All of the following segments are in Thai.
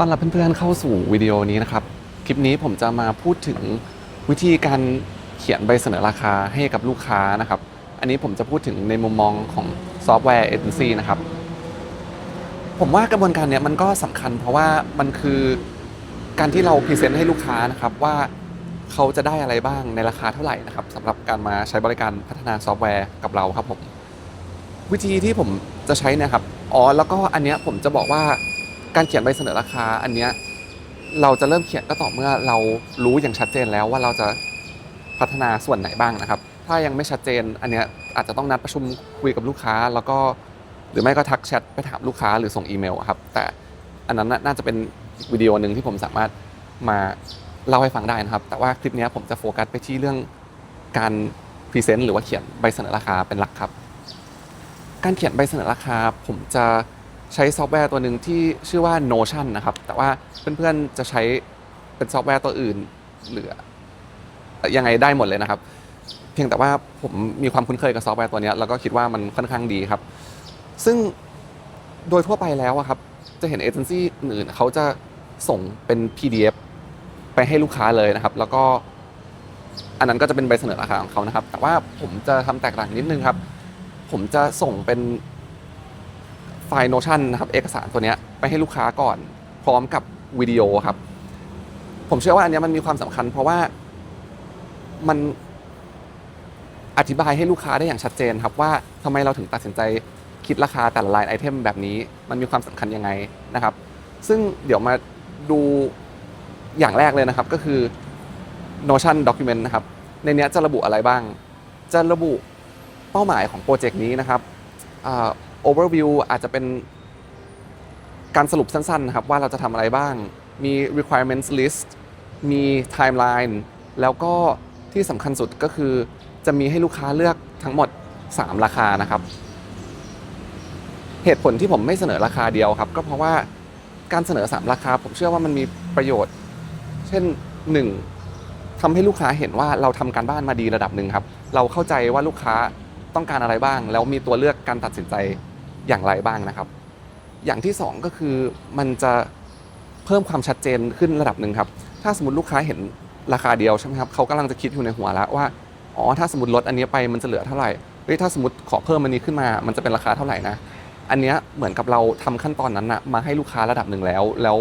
ต้อนรับเพื่อนๆเข้าสู่วิดีโอนี้นะครับ คลิปนี้ผมจะมาพูดถึงวิธีการเขียนใบเสนอราคาให้กับลูกค้านะครับ อันนี้ผมจะพูดถึงในมุมมองของซอฟต์แวร์เอเจนซี่นะครับ ผมว่ากระบวนการเนี้ยมันก็สำคัญเพราะว่ามันคือการที่เราพรีเซนต์ให้ลูกค้านะครับว่าเขาจะได้อะไรบ้างในราคาเท่าไหร่นะครับสำหรับการมาใช้บริการพัฒนาซอฟต์แวร์กับเราครับผมวิธีที่ผมจะใช้นะครับอ๋อแล้วก็อันเนี้ยผมจะบอกว่า การเขียนใบเสนอราคา อันเนี้ยเราจะเริ่มเขียนก็ต่อเมื่อเรารู้อย่างชัดเจนแล้วว่าเราจะพัฒนาส่วนไหนบ้างนะครับ ถ้ายังไม่ชัดเจน อันเนี้ยอาจจะต้องนัดประชุมคุยกับลูกค้า แล้วก็หรือไม่ก็ทักแชทไปถามลูกค้าหรือส่งอีเมลครับ แต่อันนั้นน่าจะเป็นวิดีโอหนึ่งที่ผมสามารถมาเล่าให้ฟังได้นะครับ แต่ว่าคลิปนี้ผมจะโฟกัสไปที่เรื่องการพรีเซนต์หรือว่าเขียนใบเสนอราคาเป็นหลักครับ การเขียนใบเสนอราคาผมจะ ใช้ซอฟต์แวร์ตัวหนึ่งที่ชื่อว่า Notion นะครับ แต่ว่าเพื่อนๆจะใช้เป็นซอฟต์แวร์ตัวอื่นหรือยังไงได้หมดเลยนะครับ เพียงแต่ว่าผมมีความคุ้นเคยกับซอฟต์แวร์ตัวนี้แล้วก็คิดว่ามันค่อนข้างดีครับ ซึ่งโดยทั่วไปแล้วครับจะเห็นเอเจนซี่อื่นเขาจะส่งเป็น PDF ไปให้ลูกค้าเลยนะครับ แล้วก็อันนั้นก็จะเป็นใบเสนอราคาของเขานะครับ แต่ว่าผมจะทำแตกต่างนิดนึงครับ ผมจะส่งเป็น ไฟล์ Notion นะครับเอกสารตัวนี้ไปให้ลูกค้าก่อน พร้อมกับวิดีโอครับ ผมเชื่อว่าอันนี้มันมีความสำคัญ เพราะว่ามันอธิบายให้ลูกค้าได้อย่างชัดเจนครับว่าทำไมเราถึงตัดสินใจคิดราคาแต่ละลายไอเทมแบบนี้ มันมีความสำคัญยังไงนะครับ ซึ่งเดี๋ยวมาดูอย่างแรกเลยนะครับก็คือ Notion Document นะครับ ในนี้จะระบุอะไรบ้าง จะระบุเป้าหมายของโปรเจกต์นี้นะครับ โอ่า overview อาจจะเป็นการสรุปสั้นๆนะครับว่าเราจะทำอะไรบ้าง มี requirements list มี timeline แล้วก็ที่สำคัญสุดก็คือจะมีให้ลูกค้าเลือกทั้งหมด 3 ราคานะครับ เหตุผลที่ผมไม่เสนอราคาเดียวครับ ก็เพราะว่าการเสนอ 3 ราคา ผมเชื่อว่ามันมีประโยชน์ เช่น 1. ทำให้ลูกค้าเห็นว่าเราทำการบ้านมาดีระดับหนึ่งครับ เราเข้าใจว่าลูกค้า ต้องการอะไรบ้าง แล้วมีตัวเลือกการตัดสินใจอย่างไรบ้างนะครับ อย่างที่สองก็คือมันจะเพิ่มความชัดเจนขึ้นระดับหนึ่งครับ ถ้าสมมติลูกค้าเห็นราคาเดียวใช่ไหมครับเขากำลังจะคิดอยู่ในหัวแล้วว่าอ๋อถ้าสมมติลดอันนี้ไปมันจะเหลือเท่าไหร่เฮ้ยถ้าสมมติขอเพิ่มอันนี้ขึ้นมา มันจะเป็นราคาเท่าไหร่นะอันเนี้ยเหมือนกับเราทำขั้นตอนนั้นนะมาให้ลูกค้าระดับหนึ่งแล้ว แล้ว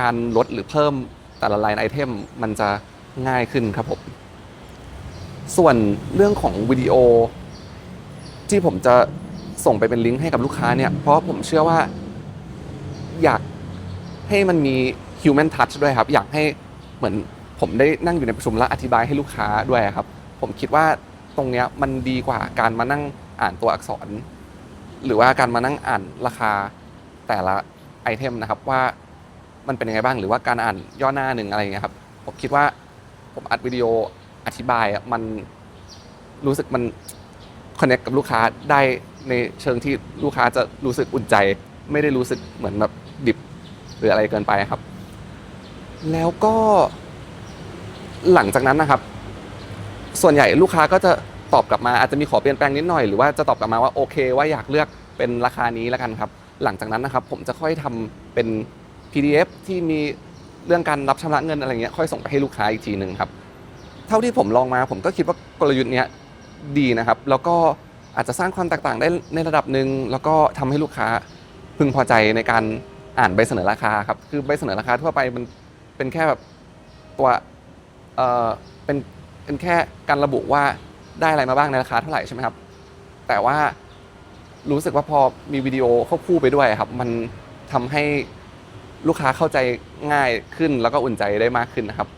การลดหรือเพิ่มแต่ละไลน์ไอเทมมันจะง่ายขึ้นครับผมส่วนเรื่องของวิดีโอ ที่ผมจะส่งไปเป็นลิงก์ให้กับลูกค้าเนี่ย เพราะผมเชื่อว่าอยากให้มันมี human touch ด้วยครับ อยากให้เหมือนผมได้นั่งอยู่ในประชุมและอธิบายให้ลูกค้าด้วยครับ ผมคิดว่าตรงเนี้ยมันดีกว่าการมานั่งอ่านตัวอักษร หรือว่าการมานั่งอ่านราคาแต่ละไอเทมนะครับว่ามันเป็นยังไงบ้างหรือว่าการอ่านย่อหน้าหนึ่งอะไรเงี้ยครับผมคิดว่าผมอัดวิดีโออธิบายมันรู้สึกมัน คอนเน c t กับลูกค้าได้ในเชิงที่ลูกค้าจะรู้สึกอุ่นใจ ไม่ได้รู้สึกเหมือนแบบดิบหรืออะไรเกินไปครับ แล้วก็หลังจากนั้นนะครับ ส่วนใหญ่ลูกค้าก็จะตอบกลับมาอาจจะมีขอเปลี่ยนแปลงนิดหน่อยหรือว่าจะตอบกลับมาว่าโอเค ว่าอยากเลือกเป็นราคานี้แล้วกันครับ หลังจากนั้นนะครับ ผมจะค่อยทำเป็น PDF ที่มีเรื่องการรับชำระเงินอะไรเงี้ยค่อยส่งไปให้ลูกค้าอีกทีหนึ่งครับ เท่าที่ผมลองมาผมก็คิดว่ากลยุทธ์เนี้ย ดีนะครับ แล้วก็อาจจะสร้างความแตกต่างได้ในระดับหนึ่งแล้วก็ทำให้ลูกค้าพึงพอใจในการอ่านใบเสนอราคาครับคือใบเสนอราคาทั่วไปมันเป็นแค่แบบตัวเอ่อเป็นเป็นแค่การระบุว่าได้อะไรมาบ้างในราคาเท่าไหร่ใช่ไหมครับ แต่ว่ารู้สึกว่าพอมีวิดีโอควบคู่ไปด้วยครับ มันทำให้ลูกค้าเข้าใจง่ายขึ้นแล้วก็อุ่นใจได้มากขึ้นนะครับ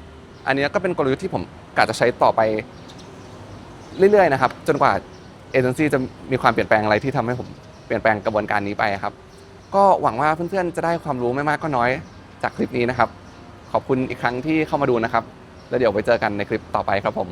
อันนี้ก็เป็นกลยุทธ์ที่ผมกะจะใช้ต่อไป เรื่อยๆนะครับจนกว่าเอเจนซี่จะมีความเปลี่ยนแปลงอะไรที่ทำให้ผมเปลี่ยนแปลงกระบวนการนี้ไปครับ ก็หวังว่าเพื่อนๆจะได้ความรู้ไม่มากก็น้อยจากคลิปนี้นะครับ ขอบคุณอีกครั้งที่เข้ามาดูนะครับ แล้วเดี๋ยวไปเจอกันในคลิปต่อไปครับผม